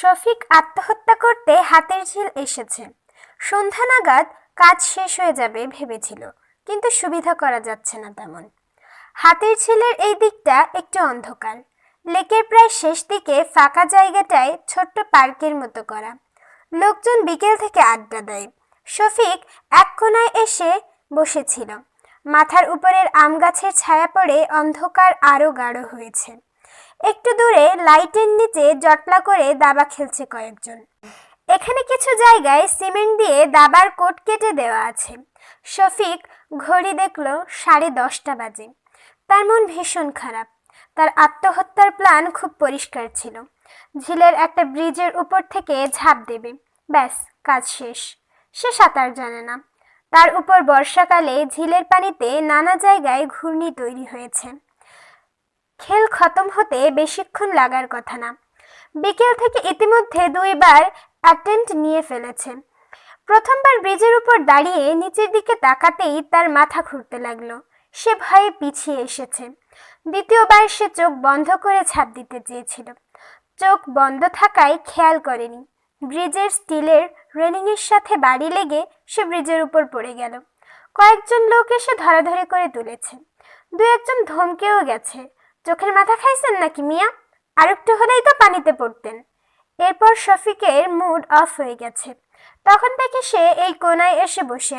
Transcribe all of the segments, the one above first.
শফিক আত্মহত্যা করতে হাতের ঝিল এসেছে। সন্ধ্যা নাগাদ কাজ শেষ হয়ে যাবে ভেবেছিল, কিন্তু সুবিধা করা যাচ্ছে না তেমন। হাতের ঝিলের এই দিকটা একটু অন্ধকার। লেকের প্রায় শেষ দিকে ফাঁকা জায়গাটায় ছোট্ট পার্কের মতো করা। লোকজন বিকেল থেকে আড্ডা দেয়। শফিক এক কোনায় এসে বসেছিল। মাথার উপরের আম গাছের ছায়া পড়ে অন্ধকার আরও গাঢ় হয়েছে। একটু দূরে লাইটের নিচে জটলা করে দাবা খেলছে কয়েকজন। এখানে কিছু জায়গায় সিমেন্ট দিয়ে দাবার কোট কেটে দেওয়া আছে। শফিক ঘড়ি দেখল সাড়ে দশটা বাজে। তার মন ভীষণ খারাপ। তার আত্মহত্যার প্ল্যান খুব পরিষ্কার ছিল। ঝিলের একটা ব্রিজের উপর থেকে ঝাঁপ দেবে। ব্যাস, কাজ শেষ। সে সাঁতার জানে না। তার উপর বর্ষাকালে ঝিলের পানিতে নানা জায়গায় ঘূর্ণি তৈরি হয়েছে। খেল খতম হতে বেশিক্ষণ লাগার কথা না। বিকেল থেকে ইতিমধ্যে দুইবার অ্যাটেম্প নিয়ে ফেলেছে। প্রথমবার ব্রিজের উপর দাঁড়িয়ে নিচের দিকে তাকাতেই তার মাথা ঘুরতে লাগল। সে ভয়ে পিছিয়ে এসেছে। দ্বিতীয়বার সে চোখ বন্ধ করে ছাপ দিতে চেয়েছিল। চোখ বন্ধ থাকায় খেয়াল করেনি। ব্রিজের স্টিলের রেলিংয়ের সাথে বাড়ি লেগে সে ব্রিজের উপর পড়ে গেল। কয়েকজন লোক এসে ধরাধরি করে তুলেছে। দু একজন ধমকেও গেছে। চোখের মাথা খাইছেন নাকি মিয়া? আর একটু হলেই তো পানিতে পড়তেন। এরপর শফিকের মুড অফ হয়ে গেছে। তখন থেকে সে এই কোনায় এসে বসে।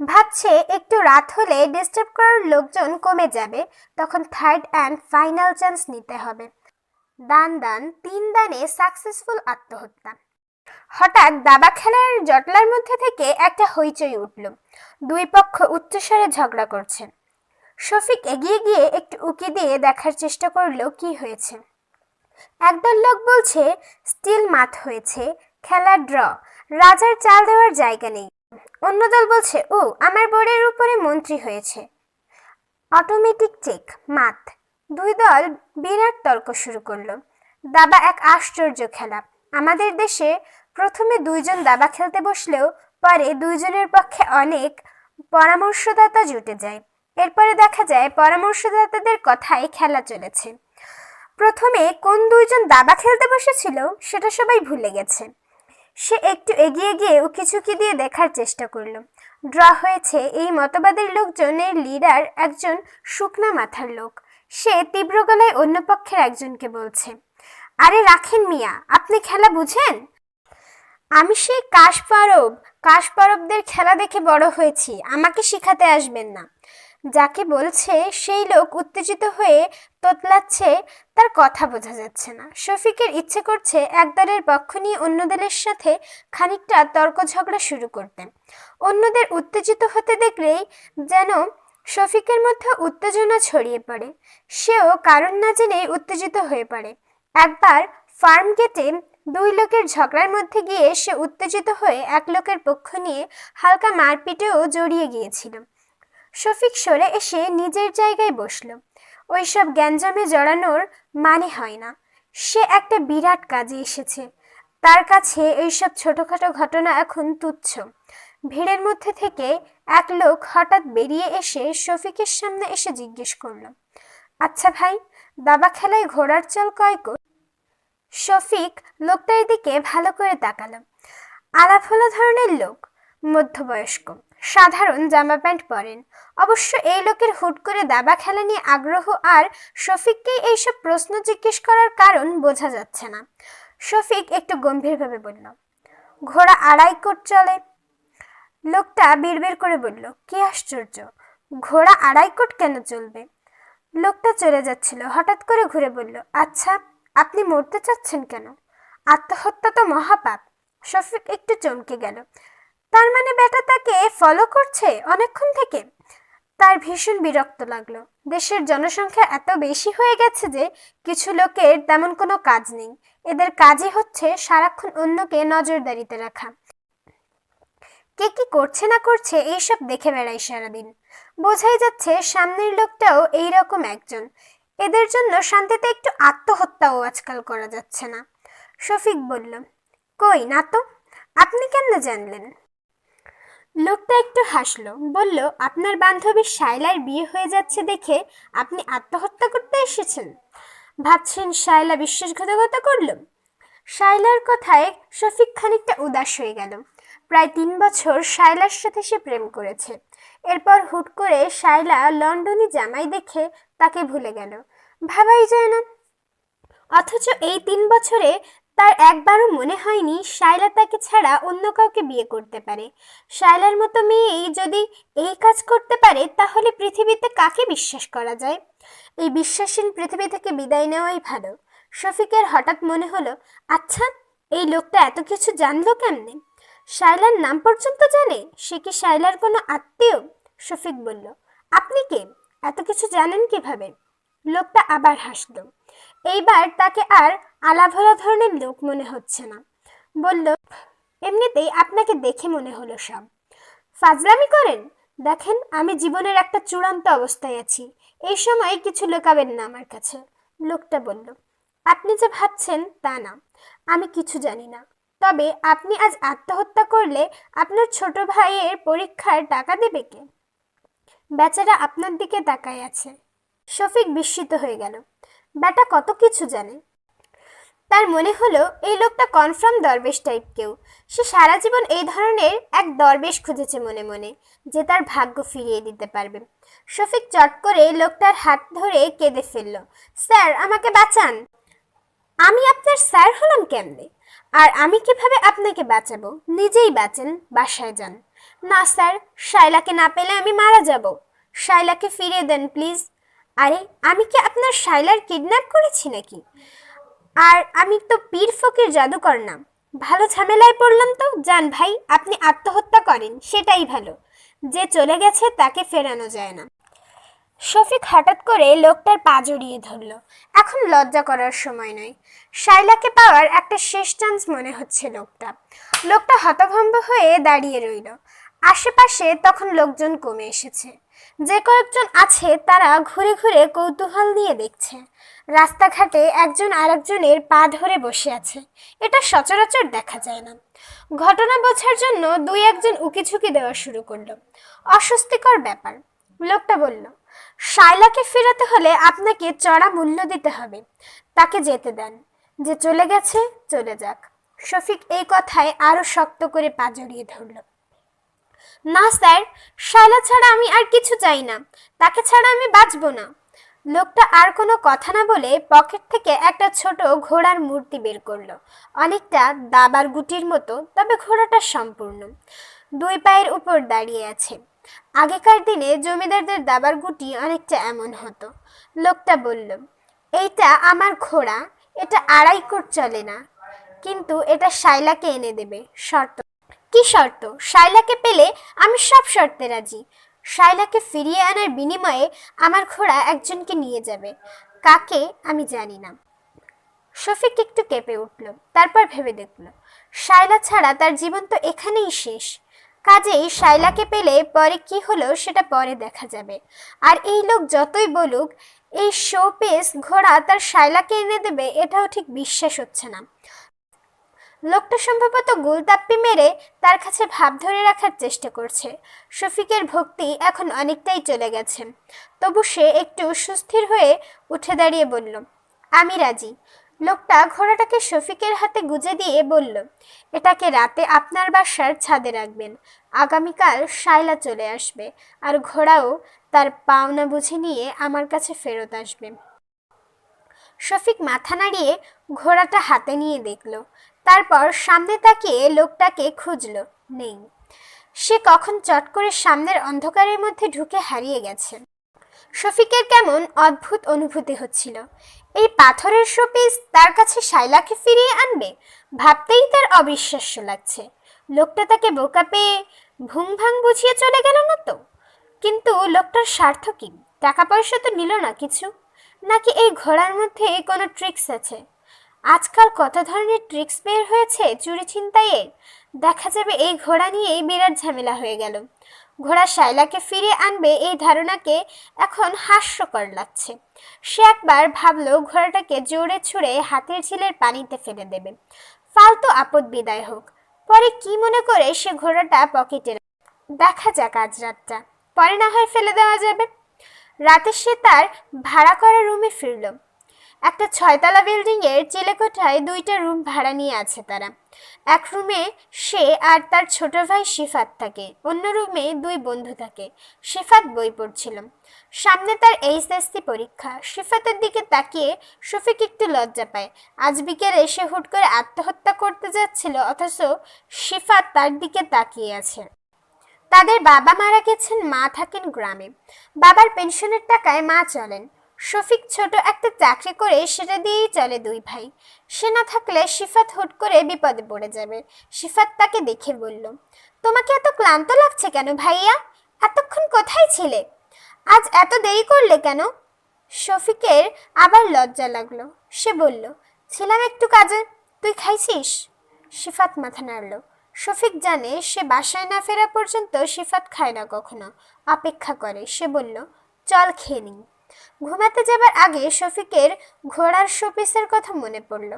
ভাবছে একটু রাত হলে ডিস্টার্ব করার লোকজন কমে যাবে, তখন থার্ড অ্যান্ড ফাইনাল চান্স নিতে হবে। দান দান, তিন দানে সাকসেসফুল আত্মহত্যা। হঠাৎ দাবা খেলার জটলার মধ্যে থেকে একটা হইচই উঠল। দুই পক্ষ উচ্চস্বরে ঝগড়া করছে। শফিক এগিয়ে গিয়ে একটু উকি দিয়ে দেখার চেষ্টা করল কি হয়েছে। একদল লোক বলছে, স্টিল মাত হয়েছে খেলা ড্র, রাজার চাল দেওয়ার জায়গা নেই। অন্য দল বলছে, ও, আমার বোর্ডের উপরে মন্ত্রী হয়েছে। অটোমেটিক চেক মাত দুই দল বিরাট তর্ক শুরু করল। দাবা এক আশ্চর্য খেলা। আমাদের দেশে প্রথমে দুইজন দাবা খেলতে বসলেও পরে দুইজনের পক্ষে অনেক পরামর্শদাতা জুটে যায়। এরপরে দেখা যায় পরামর্শদাতাদের কথায় খেলা চলেছে। প্রথমে কোন দুইজন দাবা খেলতে বসেছিল সেটা সবাই ভুলে গেছে। সে একটু এগিয়ে গিয়ে উকিঝুঁকি দিয়ে দেখার চেষ্টা করল। ড্র হয়েছে এই মতবাদের লোকজনের লিডার একজন শুকনা মাথার লোক। সে তীব্র গলায় অন্য পক্ষের একজনকে বলছে, আরে রাখেন মিয়া, আপনি খেলা বুঝেন? আমি সেই কাশপারব কাশপারবদের খেলা দেখে বড় হয়েছি, আমাকে শিখাতে আসবেন না। যাকে বলছে সেই লোক উত্তেজিত হয়ে তোতলাচ্ছে, তার কথা বোঝা যাচ্ছে না। শফিকের ইচ্ছে করছে এক দলের পক্ষ নিয়ে অন্য দলের সাথে খানিকটা তর্ক ঝগড়া শুরু করতে। অন্যদের উত্তেজিত হতে দেখলেই যেন শফিকের মধ্যে উত্তেজনা ছড়িয়ে পড়ে। সেও কারণ না জেনে উত্তেজিত হয়ে পড়ে। একবার ফার্ম গেটে দুই লোকের ঝগড়ার মধ্যে গিয়ে সে উত্তেজিত হয়ে এক লোকের পক্ষ নিয়ে হালকা মারপিটেও জড়িয়ে গিয়েছিল। শফিক সরে এসে নিজের জায়গায় বসল। ওইসব গ্যাঞ্জামে জড়ানোর মানে হয় না। সে একটা বিরাট কাজে এসেছে। তার কাছে এইসব ছোটখাটো ঘটনা এখন তুচ্ছ। ভিড়ের মধ্যে থেকে এক লোক হঠাৎ বেরিয়ে এসে শফিকের সামনে এসে জিজ্ঞেস করল আচ্ছা ভাই দাবা খেলায় ঘোড়ার চল কয় শফিক লোকটার দিকে ভালো করে তাকালো। আলাফোলা ধরনের লোক, মধ্যবয়স্ক। সাধারণ জামা প্যান্ট পরেন। অবশ্য এই লোকের হুট করে দাবা খেলা নিয়ে আগ্রহ আর শফিককে এইসব প্রশ্ন জিজ্ঞেস করার কারণ বোঝা যাচ্ছে না। শফিক একটু গম্ভীরভাবে বলল, ঘোড়া আড়াই কোট চলে। লোকটা বিড়বিড় করে বলল, কি আশ্চর্য! ঘোড়া আড়াই কোট কেন চলবে? লোকটা চলে যাচ্ছিল, হঠাৎ করে ঘুরে বলল আচ্ছা আপনি মরতে চাচ্ছেন কেন? আত্মহত্যা তো মহাপাপ। শফিক একটু চমকে গেল তার মানে বেটা তাকে ফলো করছে অনেকক্ষণ থেকে। তার ভীষণ বিরক্ত লাগল। দেশের জনসংখ্যা এত বেশি হয়ে গেছে যে কিছু লোকের তেমন কোনো কাজ নেই। এদের কাজই হচ্ছে সারাক্ষণ অন্যকে নজরদারিতে রাখা। কে কি করছে না করছে এইসব দেখে বেড়াই সারাদিন। বোঝাই যাচ্ছে সামনের লোকটাও এইরকম একজন। এদের জন্য শান্তিতে একটু আত্মহত্যাও আজকাল করা যাচ্ছে না। শফিক বলল, কই না তো আপনি কেন জানলেন? লোকটা একটু হাসলো, বলল, আপনার বান্ধবী শায়লার বিয়ে হয়ে যাচ্ছে দেখে আপনি আত্মহত্যা করতে এসেছেন? ভাবছেন শায়লা বিশ্বাসঘাতকতা করল? শাইলার কথায় শফিক খানিকটা উদাস হয়ে গেল। প্রায় তিন বছর শাইলার সাথে সে প্রেম করেছে। এরপর হুট করে শাইলা লন্ডনে জামাই দেখে তাকে ভুলে গেল। ভাবাই যায় না। অথচ এই তিন বছরে তার একবারও মনে হয়নি শায়লা তাকে ছাড়া অন্য কাউকে বিয়ে করতে পারে। শায়লার মতো মেয়েই যদি এই কাজ করতে পারে, তাহলে পৃথিবীতে কাকে বিশ্বাস করা যায়? এই বিশ্বাসহীন পৃথিবী থেকে বিদায় নেওয়াই ভালো। শফিকের হঠাৎ মনে হলো আচ্ছা এই লোকটা এত কিছু জানলো কেমনে? শায়লার নাম পর্যন্ত জানে? সে কি শায়লার কোনো আত্মীয়? শফিক বলল, আপনি কে? এত কিছু জানেন কীভাবে? লোকটা আবার হাসলো এইবার তাকে আর আলাভোলা ধরনের লোক মনে হচ্ছে না। বলল, এমনিতেই আপনাকে দেখে মনে হলো সব। ফাজলামি করেন? দেখেন, আমি জীবনের একটা চূড়ান্ত অবস্থায় আছি। এই সময় কিছু লোকাবেন না আমার কাছে। লোকটা বলল, আপনি যে ভাবছেন তা না। আমি কিছু জানি না। তবে আপনি আজ আত্মহত্যা করলে আপনার ছোট ভাইয়ের পরীক্ষার টাকা দেবে কে? বেচারা আপনার দিকে তাকায় আছে। শফিক বিস্মিত হয়ে গেল। ব্যাটা কত কিছু জানে। তার মনে হলো এই লোকটা কনফার্ম দরবেশ টাইপ কেউ। সে সারা জীবন এই ধরনের এক দরবেশ খুঁজেছে মনে মনে, যে তার ভাগ্য ফিরিয়ে দিতে পারবে। শফিক চট করে লোকটার হাত ধরে কেঁদে ফেলল, স্যার, আমাকে বাঁচান। আমি আপনার স্যার হলাম কেমনে? আর আমি কীভাবে আপনাকে বাঁচাবো? নিজেই বাঁচেন, বাসায় যান। না, স্যার শাইলাকে না পেলে আমি মারা যাব। শাইলাকে ফিরিয়ে দেন, প্লিজ। আরে, আমি কি আপনার শাইলার কিডন্যাপ করেছি নাকি? আর আমি তো পীর ফকির জাদুকর না। ভালো ঝামেলায় পড়লাম তো। যান ভাই, আপনি আত্মহত্যা করেন, সেটাই ভালো। যে চলে গেছে, তাকে ফেরানো যায় না। শফিক হঠাৎ করে লোকটার পা জড়িয়ে ধরল। এখন লজ্জা করার সময় নয়। শাইলাকে পাওয়ার একটা শেষ চান্স মনে হচ্ছে লোকটা। লোকটা হতভম্ব হয়ে দাঁড়িয়ে রইল। আশেপাশে তখন লোকজন কমে এসেছে। যে কয়েকজন আছে তারা ঘুরে ঘুরে কৌতূহল নিয়ে দেখছে। রাস্তাঘাটে একজন আরেকজনের পা ধরে বসে আছে। এটা সচরাচর দেখা যায় না। ঘটনা বোঝার জন্য দুই একজন উকিঝুঁকি দেওয়া শুরু করল। অস্বস্তিকর ব্যাপার। লোকটা বলল শায়লাকে ফেরাতে হলে আপনাকে চড়া মূল্য দিতে হবে। তাকে যেতে দেন। যে চলে গেছে, চলে যাক। শফিক এই কথায় আরও শক্ত করে পা জড়িয়ে ধরল। না, স্যার শায়লা ছাড়া আমি আর কিছু চাই না। তাকে ছাড়া আমি বাঁচবো না। লোকটা আর কোনো কথা না বলে পকেট থেকে একটা ছোট ঘোড়ার মূর্তি বের করল। অনেকটা দাবার গুটির মতো, তবে ঘোড়াটা সম্পূর্ণ। দুই পায়ের উপর দাঁড়িয়ে আছে। আগেকার দিনে জমিদারদের দাবার গুটি অনেকটা এমন হতো। লোকটা বলল, এইটা আমার ঘোড়া, এটা আড়াই কোট চলে না, কিন্তু এটা শাইলাকে এনে দেবে, শর্ত কি শর্ত? শাইলাকে পেলে আমি সব শর্তে রাজি। শাইলাকে ফিরিয়ে আনার বিনিময়ে আমার ঘোড়া একজনকে নিয়ে যাবে। কাকে আমি জানি না। শফিক একটু কেঁপে উঠল, তারপর ভেবে দেখল শাইলা ছাড়া তার জীবন তো এখানেই শেষ। কাজেই শাইলাকে পেলে পরে কি হলো সেটা পরে দেখা যাবে। আর এই লোক যতই বলুক, এই শো পেস ঘোড়া তার শাইলাকে এনে দেবে, এটাও ঠিক বিশ্বাস হচ্ছে না। লোকটা সম্ভবত গুলতাপ্পি মেরে তার কাছে ভাব ধরে রাখার চেষ্টা করছে। শফিকের ভক্তি এখন অনেকটাই চলে গেছে। তবু সে একটু সুস্থির হয়ে উঠে দাঁড়িয়ে বলল, আমি রাজি। লোকটা ঘোড়াটাকে শফিকের হাতে গুজে দিয়ে বলল, এটাকে রাতে আপনার বাসার ছাদে রাখবেন। আগামীকাল শায়লা চলে আসবে আর ঘোড়াও তার পাওনা বুঝে নিয়ে আমার কাছে ফেরত আসবে। শফিক মাথা নাড়িয়ে ঘোড়াটা হাতে নিয়ে দেখল। তারপর সামনে তাকিয়ে লোকটাকে খুঁজল, নেই। সে কখন চট করে সামনের অন্ধকারের মধ্যে ঢুকে হারিয়ে গেছে। শফিকের কেমন অদ্ভুত অনুভূতি হচ্ছিল। এই পাথরের শোপিস তার কাছে শাইলাকে ফিরিয়ে আনবে? ভাবতেই তার অবিশ্বাস্য লাগছে। লোকটা তাকে বোকা পেয়ে ভুং ভাং বুঝিয়ে চলে গেল না তো? কিন্তু লোকটার স্বার্থ কি? টাকা পয়সা তো নিল না কিছু? নাকি এই ঘোড়ার মধ্যে কোনো ট্রিক্স আছে? আজকাল কত ধরনের ট্রিক্স বের হয়েছে চুরি ছিনতাইয়ের? দেখা যাবে এই ঘোড়া নিয়েই বিরাট ঝামেলা হয়ে গেল। ঘোড়া শাইলাকে ফিরে আনবে এই ধারণাকে এখন হাস্যকর লাগছে। সে একবার ভাবলো ঘোড়াটাকে জোরে ছুঁড়ে হাতের ঝিলের পানিতে ফেলে দেবে। ফালতু আপদ বিদায় হোক। পরে কি মনে করে সে ঘোড়াটা পকেটে। দেখা যাক আজ রাতটা। পরে না হয় ফেলে দেওয়া যাবে। রাতে সে তার ভাড়া করা রুমে ফিরল। একটা ছয়তলা বিল্ডিং এর চিলেকোঠায় দুইটা রুম ভাড়া নিয়ে আছে তারা। এক রুমে সে আর তার ছোট ভাই শিফাত থাকে, অন্য রুমে দুই বন্ধু থাকে। শিফাত বই পড়ছিল। সামনে তার এইচএসসি পরীক্ষা। শিফাতের দিকে তাকিয়ে শফিক একটু লজ্জা পায়। আজ বিকেলে সে হুট করে আত্মহত্যা করতে যাচ্ছিল, অথচ শিফাত তার দিকে তাকিয়ে আছে। তাদের বাবা মারা গেছেন মা থাকেন গ্রামে। বাবার পেনশনের টাকায় মা চলেন। শফিক ছোট একটা চাকরি করে সেটা দিয়েই চলে দুই ভাই। সে না থাকলে শিফাত হুট করে বিপদে পড়ে যাবে। শিফাত তাকে দেখে বলল, তোমাকে এত ক্লান্ত লাগছে কেন ভাইয়া? এতক্ষণ কোথায় ছিলে? আজ এত দেরি করলে কেন? শফিকের আবার লজ্জা লাগল। সে বলল, ছিলাম একটু কাজে। তুই খাইছিস? শিফাত মাথা নাড়ল। শফিক জানে সে বাসায় না ফেরা পর্যন্ত শিফাত খায় না কখনো। অপেক্ষা করে। সে বলল, চল খেয়ে নিই। ঘুমাতে যাবার আগে শফিকের ঘোড়ার শোপিসের কথা মনে পড়ল।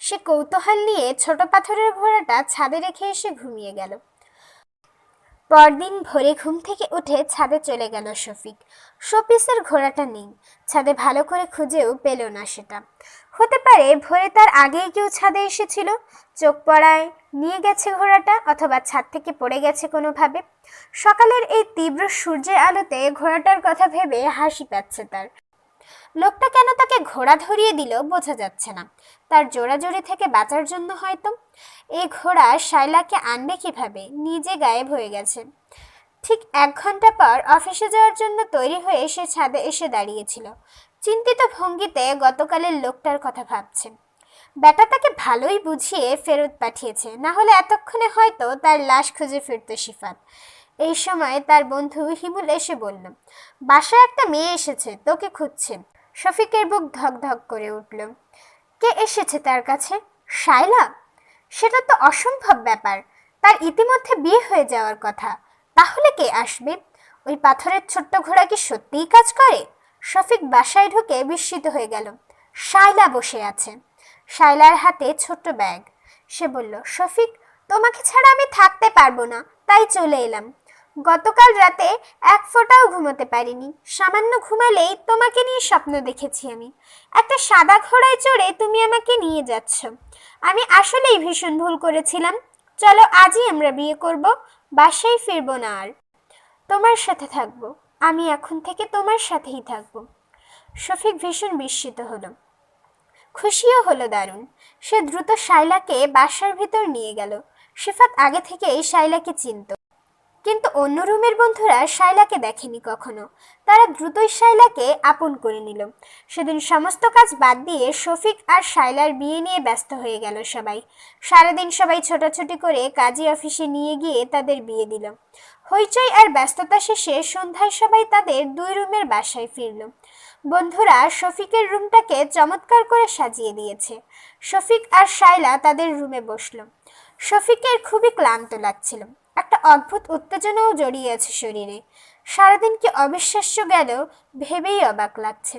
সে কৌতূহল নিয়ে ছোট পাথরের ঘোড়াটা ছাদে রেখে এসে ঘুমিয়ে গেল। পরদিন ভোরে ঘুম থেকে উঠে ছাদে চলে গেল শফিক। শোপিসের ঘোড়াটা নেই। ছাদে ভালো করে খুঁজেও পেল না সেটা। হতে পারে ভোরে তার আগেই কেউ ছাদে এসেছিল। চোখ পড়ায় নিয়ে গেছে ঘোড়াটা অথবা ছাদ থেকে পড়ে গেছে কোনোভাবে। সকালের এই তীব্র সূর্যের আলোতে ঘোড়াটার কথা ভেবে হাসি পাচ্ছে তার। লোকটা কেন তাকে ঘোড়া ধরিয়ে দিল বোঝা যাচ্ছে না। তার জোড়াজোড়ি থেকে বাঁচার জন্য হয়তো। এই ঘোড়া শাইলাকে আনবে কীভাবে? নিজে গায়েব হয়ে গেছে। ঠিক এক ঘণ্টা পর অফিসে যাওয়ার জন্য তৈরি হয়ে সে ছাদে এসে দাঁড়িয়েছিল। চিন্তিত ভঙ্গিতে গতকালের লোকটার কথা ভাবছে। ব্যাটা তাকে ভালোই বুঝিয়ে ফেরত পাঠিয়েছে। না হলে এতক্ষণে হয়তো তার লাশ খুঁজে ফিরত শিফাত। এই সময় তার বন্ধু হিমুল এসে বলল, বাসায় একটা মেয়ে এসেছে, তোকে খুঁজছে। শফিকের বুক ধক ধক করে উঠল। কে এসেছে তার কাছে? শাইলা সেটা তো অসম্ভব ব্যাপার। তার ইতিমধ্যে বিয়ে হয়ে যাওয়ার কথা। তাহলে কে আসবে? ওই পাথরের ছোট্ট ঘোড়া কি সত্যিই কাজ করে? শফিক বাসায় ঢুকে বিস্মিত হয়ে গেল। শাইলা বসে আছে। শাইলার হাতে ছোট্ট ব্যাগ। সে বলল, শফিক, তোমাকে ছাড়া আমি থাকতে পারব না। তাই চলে এলাম। গতকাল রাতে এক ফোঁটাও ঘুমোতে পারিনি। সামান্য ঘুমালেই তোমাকে নিয়ে স্বপ্ন দেখেছি আমি। একটা সাদা ঘোড়ায় চড়ে তুমি আমাকে নিয়ে যাচ্ছ। আমি আসলেই ভীষণ ভুল করেছিলাম। চলো আজই আমরা বিয়ে করব, বাসায় ফিরবো না আর। তোমার সাথে থাকব, আমি এখন থেকে তোমার সাথেই থাকব। শফিক ভীষণ বিস্মিত হলো। খুশিও হলো দারুণ। সে দ্রুত শাইলাকে বাসার ভিতর নিয়ে গেল। শিফাত আগে থেকেই শাইলাকে চিনত। কিন্তু অন্য রুমের বন্ধুরা শাইলাকে দেখেনি কখনো। তারা দ্রুতই শাইলাকে আপন করে নিল। সেদিন সমস্ত কাজ বাদ দিয়ে শফিক আর শাইলার বিয়ে নিয়ে ব্যস্ত হয়ে গেল সবাই। সারাদিন সবাই ছোটাছুটি করে কাজী অফিসে নিয়ে গিয়ে তাদের বিয়ে দিল। হইচই আর ব্যস্ততা শেষে সন্ধ্যায় সবাই তাদের দুই রুমের বাসায় ফিরল। বন্ধুরা শফিকের রুমটাকে চমৎকার করে সাজিয়ে দিয়েছে। শফিক আর শাইলা তাদের রুমে বসল। শফিকের খুবই ক্লান্ত লাগছিল। একটা অদ্ভুত উত্তেজনাও জড়িয়ে আছে শরীরে। সারাদিন কি অবিশ্বাস্য গেল ভেবেই অবাক লাগছে।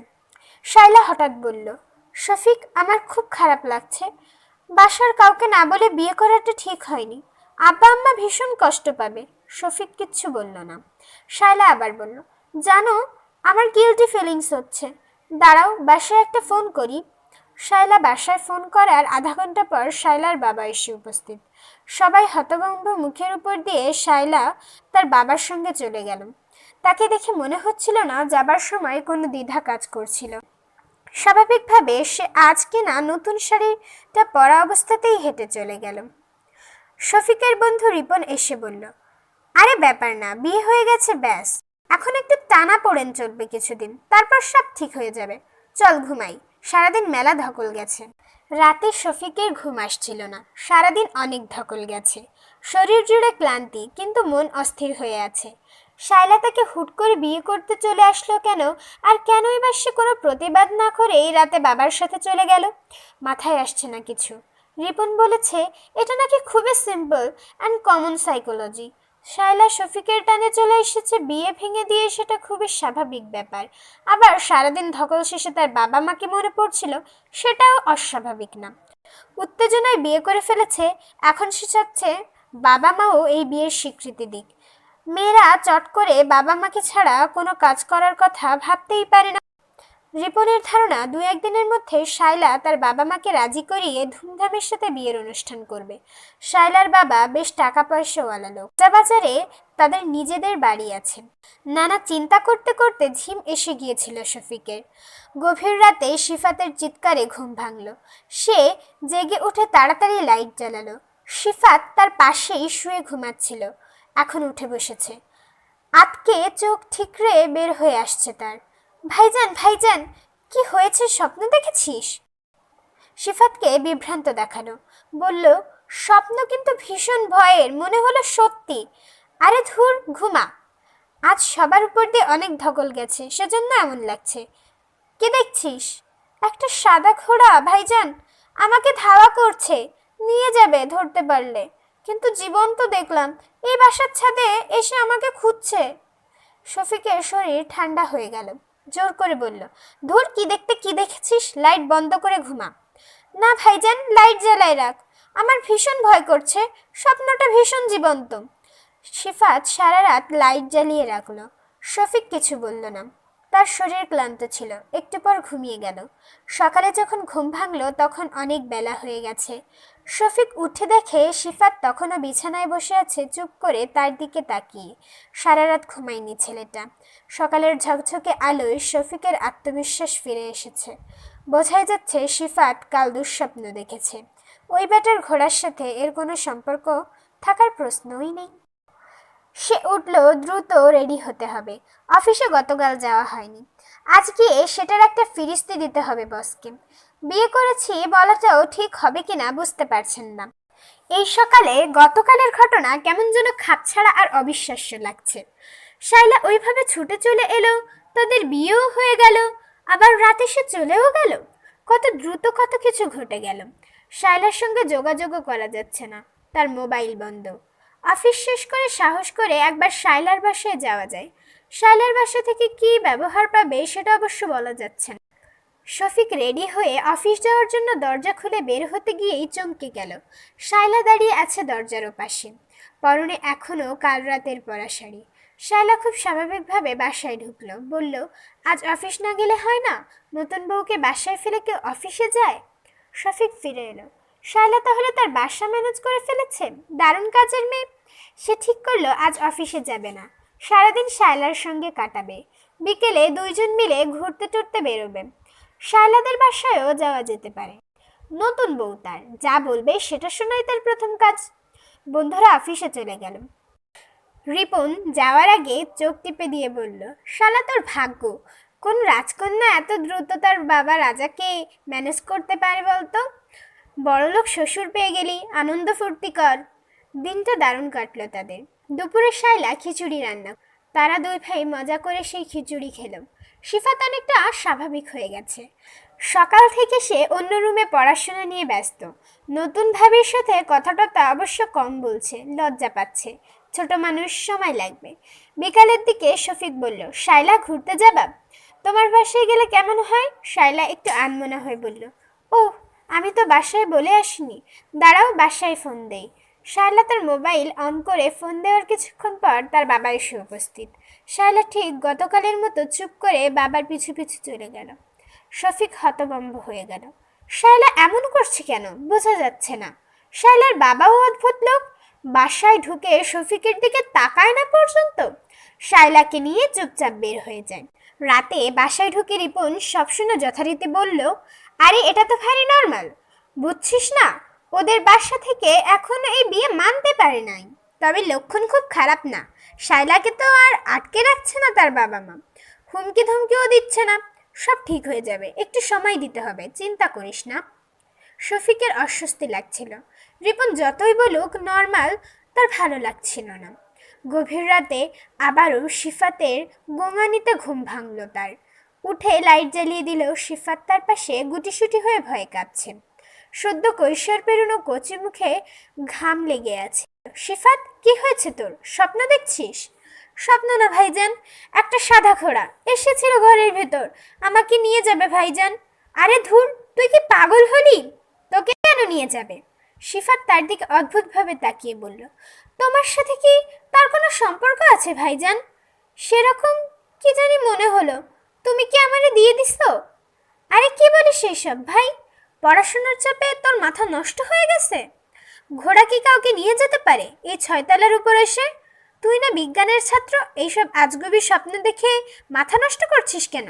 শাইলা হঠাৎ বলল, শফিক, আমার খুব খারাপ লাগছে। বাসার কাউকে না বলে বিয়ে করাটা ঠিক হয়নি। আব্বা আম্মা ভীষণ কষ্ট পাবে। শফিক কিচ্ছু বলল না। শাইলা আবার বলল, জানো, আমার গিলটি ফিলিংস হচ্ছে। দাঁড়াও, বাসায় একটা ফোন করি। শায়লা বাসায় ফোন করার আধা ঘণ্টা পর শায়লার বাবা এসে উপস্থিত। সবাই হতভম্ব মুখের উপর দিয়ে শায়লা তার বাবার সঙ্গে চলে গেল। তাকে দেখে মনে হচ্ছিল না যাবার সময় কোনো দ্বিধা কাজ করছিল। স্বাভাবিকভাবে সে আজকে না নতুন শাড়িটা পরা অবস্থাতেই হেঁটে চলে গেল। শফিকের বন্ধু রিপন এসে বলল, আরে ব্যাপার না, বিয়ে হয়ে গেছে, ব্যাস। এখন একটু টানা পড়েন চলবে কিছুদিন, তারপর সব ঠিক হয়ে যাবে। চল ঘুমাই, সারাদিন মেলা ধকল গেছে। রাতে শফিকের ঘুম আসছিল না। সারাদিন অনেক ধকল গেছে। শরীর জুড়ে ক্লান্তি, কিন্তু মন অস্থির হয়ে আছে। শায়লা তাকে হুট করে বিয়ে করতে চলে আসলো কেন? আর কেনই বা সে কোনো প্রতিবাদ না করে এই রাতে বাবার সাথে চলে গেল? মাথায় আসছে না কিছু। রিপন বলেছে, এটা নাকি খুবই simple and common psychology Shaila শফিকের টানে চলে এসেছে, বিয়ে ভেঙে দিয়ে সেটা খুবই স্বাভাবিক ব্যাপার। আবার সারাদিন ধকল শেষে তার বাবা মাকে মনে পড়ছিল, সেটাও অস্বাভাবিক না। উত্তেজনায় বিয়ে করে ফেলেছে, এখন সে চাচ্ছে বাবা মাও এই বিয়ের স্বীকৃতি দিক। মেয়েরা চট করে বাবা মাকে ছাড়া কোনো কাজ করার কথা ভাবতেই পারে না। রিপনের ধারণা দু একদিনের মধ্যে শায়লা তার বাবা মাকে রাজি করিয়ে ধুমধামের সাথে বিয়ের অনুষ্ঠান করবে। শায়লার বাবা বেশ টাকা পয়সাওয়ালা লোক বাজারে তাদের নিজেদের বাড়ি আছে। নানা চিন্তা করতে করতে ঝিম এসে গিয়েছিল শফিকের। গভীর রাতে শিফাতের চিৎকারে ঘুম ভাঙল। সে জেগে উঠে তাড়াতাড়ি লাইট জ্বালালো। শিফাত তার পাশেই শুয়ে ঘুমাচ্ছিল। এখন উঠে বসেছে। আতকে চোখ ঠিকরে বের হয়ে আসছে তার। ভাইজান ভাইজান, কি হয়েছে স্বপ্ন দেখেছিস? শিফাতকে বিভ্রান্ত দেখানো। বলল, স্বপ্ন কিন্তু ভীষণ ভয়ের, মনে হলো সত্যি। আরে ধুর, ঘুমা। আজ সবার উপর দিয়ে অনেক ধকল গেছে, সেজন্য এমন লাগছে। কি দেখছিস? একটা সাদা ঘোড়া, ভাইজান। আমাকে ধাওয়া করছে, নিয়ে যাবে ধরতে পারলে। কিন্তু জীবন্ত দেখলাম, এই বাসার ছাদে এসে আমাকে খুঁজছে। শফিকের শরীর ঠান্ডা হয়ে গেল। জোর করে বলল, ধুর, কি দেখতে কি দেখেছিস? লাইট বন্ধ করে ঘুমা। না ভাইজান, লাইট জ্বালায় রাখ। আমার ভীষণ ভয় করছে, স্বপ্নটা ভীষণ জীবন্ত। শিফাত সারা রাত লাইট জ্বালিয়ে রাখল। শফিক কিছু বলল না। তার শরীর ক্লান্ত ছিল, একটু পর ঘুমিয়ে গেল। সকালে যখন ঘুম ভাঙল, তখন অনেক বেলা হয়ে গেছে। শফিক উঠে দেখে শিফাত তখনও বিছানায় বসে আছে, চুপ করে তার দিকে তাকিয়ে। সারা রাত ঘুমায়নি ছেলেটা। সকালের ঝকঝকে আলোয় শফিকের আত্মবিশ্বাস ফিরে এসেছে। বোঝাই যাচ্ছে শিফাত কাল দুঃস্বপ্ন দেখেছে। ওই বেটার ঘোড়ার সাথে এর কোনো সম্পর্ক থাকার প্রশ্নই নেই। সে উঠল, দ্রুত রেডি হতে হবে। অফিসে গতকাল যাওয়া হয়নি। আজ গিয়ে সেটার একটা ফিরিস্তি দিতে হবে বসকে। বিয়ে করেছি বলাটাও ঠিক হবে কিনা বুঝতে পারছেন না। এই সকালে গতকালের ঘটনা কেমন যেন খাপছাড়া আর অবিশ্বাস্য লাগছে। শাইলা ওইভাবে ছুটে চলে এলো, তাদের বিয়েও হয়ে গেল, আবার রাতে সে চলেও গেল? কত দ্রুত কত কিছু ঘটে গেল। শাইলার সঙ্গে যোগাযোগও করা যাচ্ছে না, তার মোবাইল বন্ধ। অফিস শেষ করে সাহস করে একবার শাইলার বাসায় যাওয়া যায়। শাইলার বাসা থেকে কি ব্যবহার পাবে সেটা অবশ্য বলা যাচ্ছে না। শফিক রেডি হয়ে অফিস যাওয়ার জন্য দরজা খুলে বের হতে গিয়েই চমকে গেল। শাইলা দাঁড়িয়ে আছে দরজার ওপাশে। পরনে এখনও কাল রাতের পরা শাড়ি। শাইলা খুব স্বাভাবিকভাবে বাসায় ঢুকলো। বলল, আজ অফিস না গেলে হয় না? নতুন বউকে বাসায় ফেলে কেউ অফিসে যায়? শফিক ফিরে এলো। শায়লা তাহলে তার বাসা ম্যানেজ করে ফেলেছে? দারুণ কাজের মেয়ে। সে ঠিক করল আজ অফিসে যাবে না। সারাদিন শায়লার সঙ্গে কাটাবে। বিকেলে দুইজন মিলে ঘুরতে টুরতে বেরোবে। শায়লাদের বাসায়ও যাওয়া যেতে পারে। নতুন বউ তার, যা বলবে সেটা শোনাই তার প্রথম কাজ। বন্ধুরা, অফিসে চলে গেল। রিপন যাওয়ার আগে চোখ টিপে দিয়ে বলল, শালা তোর ভাগ্য, কোন রাজকন্যা এত দ্রুত তার বাবা রাজাকে ম্যানেজ করতে পারে বলতো? বড়লোক শ্বশুর পেয়ে গেলি, আনন্দ ফুর্তি কর। দিনটা দারুণ কাটলো তাদের। দুপুরে শাইলা খিচুড়ি রান্না, তারা দুই ভাই মজা করে সেই খিচুড়ি খেল। শিফাত অনেকটা স্বাভাবিক হয়ে গেছে। সকাল থেকে সে অন্য রুমে পড়াশোনা নিয়ে ব্যস্ত। নতুন ভাবির সাথে কথাটা অবশ্য কম বলছে, লজ্জা পাচ্ছে। ছোট মানুষ সময় লাগবে। বিকালের দিকে শফিক বলল শাইলা ঘুরতে যাবা? তোমার বাসায় গেলে কেমন হয়? শাইলা একটু আনমনা হয়ে, বলল। ও আমি তো বাসায় বলে আসিনি। দাঁড়াও, বাসায় ফোন দেই। শায়লা, তার মোবাইল অন করে ফোন দেওয়ার কিছুক্ষণ পর তার বাবা এসে উপস্থিত। শায়লা ঠিক গতকালের মতো চুপ করে বাবার পিছু পিছু চলে গেল। শফিক হতবম্ব হয়ে গেল। শায়লা এমন করছে কেন? বোঝা যাচ্ছে না। শায়লার বাবাও অদ্ভুত লোক। বাসায় ঢুকে শফিকের দিকে তাকায় না পর্যন্ত শায়লাকে নিয়ে চুপচাপ বের হয়ে যায়। রাতে বাসায় ঢুকে রিপন সবসময় যথারীতি বলল, আরে, এটা তো ভারী নর্মাল। বুঝছিস না, ওদের বাসা থেকে এখনও এই বিয়ে মানতে পারে নাই। তবে লক্ষণ খুব খারাপ না। শাইলাকে তো আর আটকে রাখছে না তার বাবা মা। হুমকি ধমকিও দিচ্ছে না। সব ঠিক হয়ে যাবে। একটু সময় দিতে হবে। চিন্তা করিস না। শফিকের অস্বস্তি লাগছিল। রিপন যতই বলুক, নর্মাল, তার ভালো লাগছিল না। গভীর রাতে আবারও শিফাতের গোঙানিতে ঘুম ভাঙল তার। উঠে লাইট জ্বালিয়ে দিলেও শিফাত তার পাশে গুটিসুটি হয়ে ভয়ে কাঁপছে। সদ্য কৈশোর পেরোনো কচি মুখে ঘাম লেগে আছে। শিফাত, কি হয়েছে তোর? স্বপ্ন দেখছিস? স্বপ্ন না, ভাইজান। একটা সাদা ঘোড়া এসেছিল ঘরের ভেতর। আমাকে নিয়ে যাবে, ভাইজান। আরে ধুর, তুই কি পাগল হলি? তোকে কেন নিয়ে যাবে? শিফাত তার দিকে অদ্ভুতভাবে তাকিয়ে বলল, তোমার সাথে কি তার কোনো সম্পর্ক আছে, ভাইজান? সেরকম কি জানি মনে হলো। তুমি কি আমারে দিয়ে দিছো আরে কি বলিস এইসব, ভাই? পড়াশোনার চাপে তোর মাথা নষ্ট হয়ে গেছে? ঘোড়া কি কাউকে নিয়ে যেতে পারে? এই ছয়তলার উপর এসে? তুই না বিজ্ঞানের ছাত্র, এইসব আজগুবি স্বপ্ন দেখে মাথা নষ্ট করছিস কেন?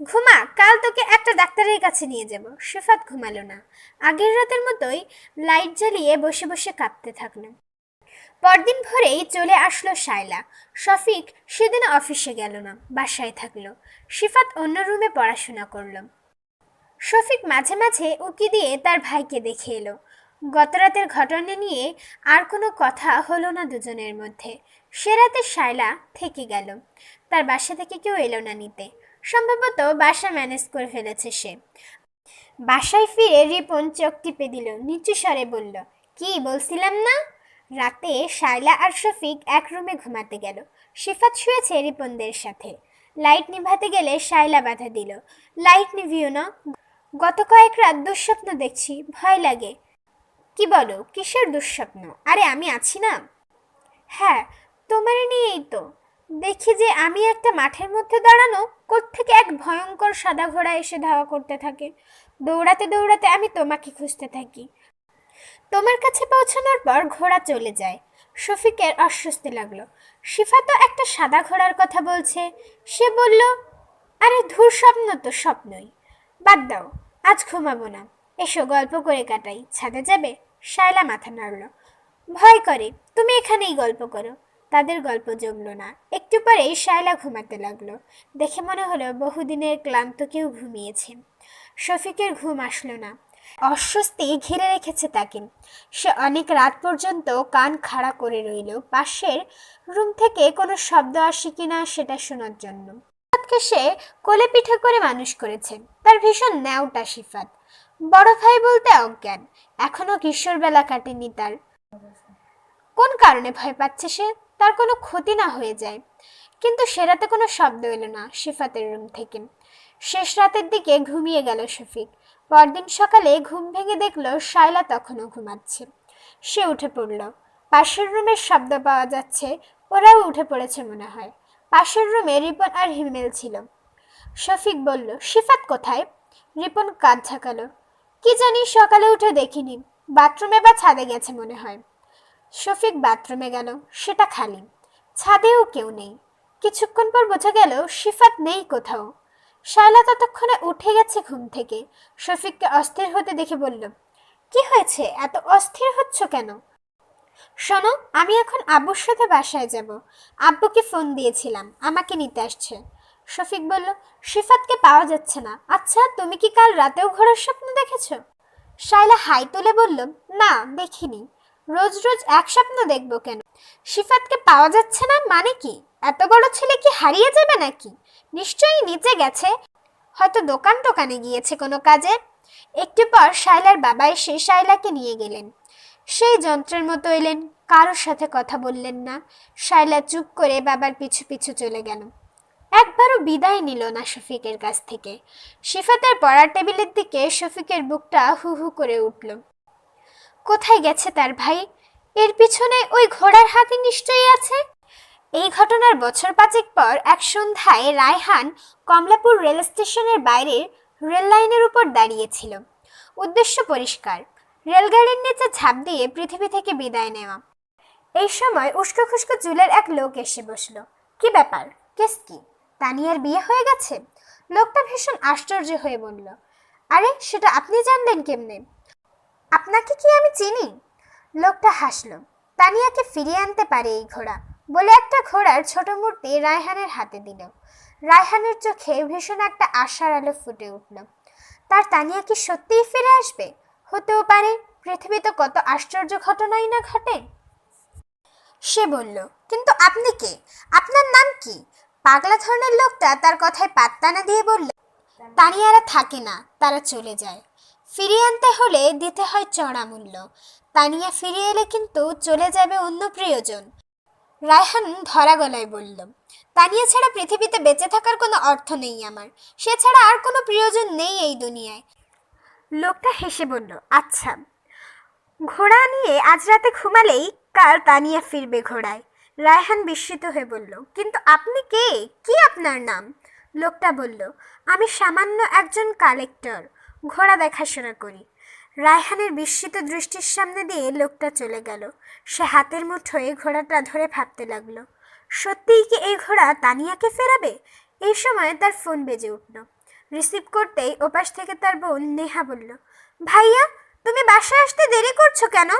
ঘুমা, কাল তোকে একটা ডাক্তারের কাছে নিয়ে যাব। সিফাত ঘুমালো না। আগের রাতের মতোই লাইট জ্বালিয়ে বসে বসে কাঁপতে থাকল। পরদিন ভোরেই চলে আসলো শায়লা। শফিক সেদিন অফিসে গেল না, বাসায় থাকল। সিফাত অন্য রুমে পড়াশোনা করল। শফিক মাঝে মাঝে উকি দিয়ে তার ভাইকে দেখে এলো। গতরাতের ঘটনা নিয়ে আর কোনো কথা হলো না দুজনের মধ্যে। সে রাতে শায়লা থেকে গেল। তার বাসা থেকে কেউ এলো না নিতে। সম্ভবত বাসা ম্যানেজ করে ফেলেছে সে। বাসায় ফিরে রিপন চোখ টিপে দিল। নিচু স্বরে বলল, কি বলছিলাম না? রাতে শায়লা আর শফিক এক রুমে ঘুমাতে গেল। সিফাত শুয়েছে রিপনদের সাথে। লাইট নিভাতে গেলে শায়লা বাধা দিল। লাইট নিভিও না। গত কয়েক রাত দুঃস্বপ্ন দেখছি। ভয় লাগে। কি বলো? কিসের দুঃস্বপ্ন? আরে আমি আছি না। হ্যাঁ তোমার নিয়েই তো। দেখি যে আমি একটা মাঠের মধ্যে দাঁড়ানো কোত্থেকে এক ভয়ঙ্কর সাদা ঘোড়া এসে ধাওয়া করতে থাকে। দৌড়াতে দৌড়াতে আমি তোমাকে খুঁজতে থাকি। তোমার কাছে পৌঁছানোর পর ঘোড়া চলে যায়। শফিকের অস্বস্তি লাগল। শিফা তো একটা সাদা ঘোড়ার কথা বলছে। সে বলল, আরে ধূর স্বপ্ন তো স্বপ্নই। বাদ দাও, আজ ঘুমাবো না। এসো, গল্প করে কাটাই। ছাদে যাবে? শায়লা মাথা নাড়ল। ভয় করে, তুমি এখানেই গল্প করো। তাদের গল্প জমলো না। একটু পরেই শায়লা ঘুমাতে লাগল। দেখে মনে হলো বহুদিনের ক্লান্ত কেউ ঘুমিয়েছে। শফিকের ঘুম আসলো না। অস্বস্তি ঘিরে রেখেছে তাকে। সে অনেক রাত পর্যন্ত কান খাড়া করে রইল। পাশের রুম থেকে কোনো শব্দ আসে কিনা সেটা শোনার জন্য। সে কোলে পিঠে করে মানুষ করেছে। তার ভীষণ ন্যাওটা সিফাত বড় ভাই বলতে অজ্ঞান। এখনও কিশোর বেলা কাটেনি তার। কোন কারণে ভয় পাচ্ছে সে? তার কোনো ক্ষতি না হয়ে যায়। কিন্তু সে রাতে কোনো শব্দ এলো না সিফাতের রুম থেকে। শেষ রাতের দিকে ঘুমিয়ে গেল শফিক। পরদিন সকালে ঘুম ভেঙে দেখল শায়লা তখনও ঘুমাচ্ছে। সে উঠে পড়ল। পাশের রুমের শব্দ পাওয়া যাচ্ছে, ওরাও উঠে পড়েছে মনে হয়। পাশের রুমে রিপন আর হিমেল ছিল। শফিক বলল সিফাত কোথায়? রিপন কাঁধ ঝাঁকালো কি জানি সকালে উঠে দেখিনি। বাথরুমে বা ছাদে গেছে মনে হয়। শফিক বাথরুমে গেল, সেটা খালি। ছাদেও কেউ নেই। কিছুক্ষণ পর বোঝা গেল সিফাত নেই কোথাও। শায়লা ততক্ষণে উঠে গেছে ঘুম থেকে। শফিককে অস্থির হতে দেখে বলল, কি হয়েছে? এত অস্থির হচ্ছ কেন? শোনো, আমি এখন আব্বুর সাথে বাসায় যাব। আব্বুকে ফোন দিয়েছিলাম, আমাকে নিতে আসছে। শফিক বলল সিফাতকে পাওয়া যাচ্ছে না। আচ্ছা তুমি কি কাল রাতেও ঘোড়ার স্বপ্ন দেখেছ? শায়লা হাই তুলে বলল, না, দেখিনি। রোজ রোজ এক স্বপ্ন দেখব কেন? সিফাতকে পাওয়া যাচ্ছে না মানে কি? এত বড় ছেলে কি হারিয়ে যাবে নাকি? নিশ্চয়ই নিচে গেছে। হয়তো দোকান টোকানে গিয়েছে কোনো কাজে? একটু পর শায়লার বাবা এসে শায়লাকে নিয়ে গেলেন। সেই যন্ত্রের মতো এলেন, কারোর সাথে কথা বললেন না। শায়লা চুপ করে বাবার পিছু পিছু চলে গেল। একবারও বিদায় নিল না শফিকের কাছ থেকে। সিফাতের পড়ার টেবিলের দিকে শফিকের বুকটা হু হু করে উঠল। কোথায় গেছে তার ভাই? এর পিছনে ওই ঘোড়ার হাতি নিশ্চয়ই আছে? এই ঘটনার বছর পাঁচেক পর এক সন্ধ্যায় রায়হান কমলাপুর রেল স্টেশনের বাইরের রেল লাইনের উপর দাঁড়িয়েছিল। উদ্দেশ্য পরিষ্কার, রেলগাড়ির নিচে ঝাঁপ দিয়ে পৃথিবী থেকে বিদায় নেওয়া। এই সময় উস্কো খুস্কো চুলের এক লোক এসে বসল। কি ব্যাপার? কেস কি? তানিয়ার বিয়ে হয়ে গেছে? লোকটা ভীষণ আশ্চর্য হয়ে বলল, আরে, সেটা আপনি জানলেন কেমনে? আপনাকে কি আমি চিনি? লোকটা হাসলো, তানিয়াকে ফিরিয়ে আনতে পারে এই ঘোড়া। বলে একটা ঘোড়ার ছোট মূর্তি রায়হানের হাতে দিল। রায়হানের চোখে ভীষণ একটা আশার আলো ফুটে উঠল। তার তানিয়া কি সত্যিই ফিরে আসবে? হতেও পারে, পৃথিবীতে কত আশ্চর্য ঘটনাই না ঘটে? সে বলল, কিন্তু আপনি কে? আপনার নাম কি? পাগলা ধরনের লোকটা তার কথায় পাত্তা না দিয়ে বলল, তানিয়ারা থাকে না, তারা চলে যায়। ফিরিয়ে আনতে হলে দিতে হয় চড়া মূল্য। তানিয়া ফিরে এলে কিন্তু চলে যাবে অন্য প্রিয়জন। রায়হান ধরা গলায় বলল, তানিয়া ছাড়া পৃথিবীতে বেঁচে থাকার কোনো অর্থ নেই আমার। সে ছাড়া আর কোনো প্রিয়জন নেই এই দুনিয়ায়। লোকটা হেসে বলল আচ্ছা। ঘোড়া নিয়ে আজ রাতে ঘুমালেই কাল তানিয়া ফিরবে ঘোড়ায়। রায়হান বিস্মিত হয়ে বলল, কিন্তু আপনি কে? কি আপনার নাম? লোকটা বলল, আমি সামান্য একজন কালেক্টর, ঘোড়া দেখাশোনা করি। রায়হানের বিস্মিত দৃষ্টির সামনে দিয়ে লোকটা চলে গেল। সে হাতের মুঠোয় ঘোড়াটা ধরে ভাবতে লাগল, সত্যিই কি এই ঘোড়া তানিয়াকে ফেরাবে? এই সময় তার ফোন বেজে উঠল। রিসিভ করতেই ওপাশ থেকে তার বোন নেহা বলল, ভাইয়া, তুমি বাসায় আসতে দেরি করছ কেন?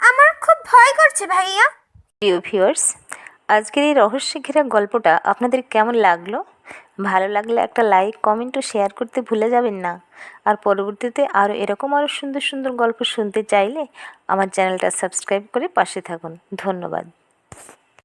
আমার খুব ভয় করছে ভাইয়া। প্রিয় ভিউয়ার্স আজকের এই রহস্য ঘেরা গল্পটা আপনাদের কেমন লাগল? ভালো লাগলে একটা লাইক কমেন্ট ও শেয়ার করতে ভুলে যাবেন না। আর পরবর্তীতে আরও এরকম আরও সুন্দর সুন্দর গল্প শুনতে চাইলে আমার চ্যানেলটা সাবস্ক্রাইব করে পাশে থাকুন। ধন্যবাদ।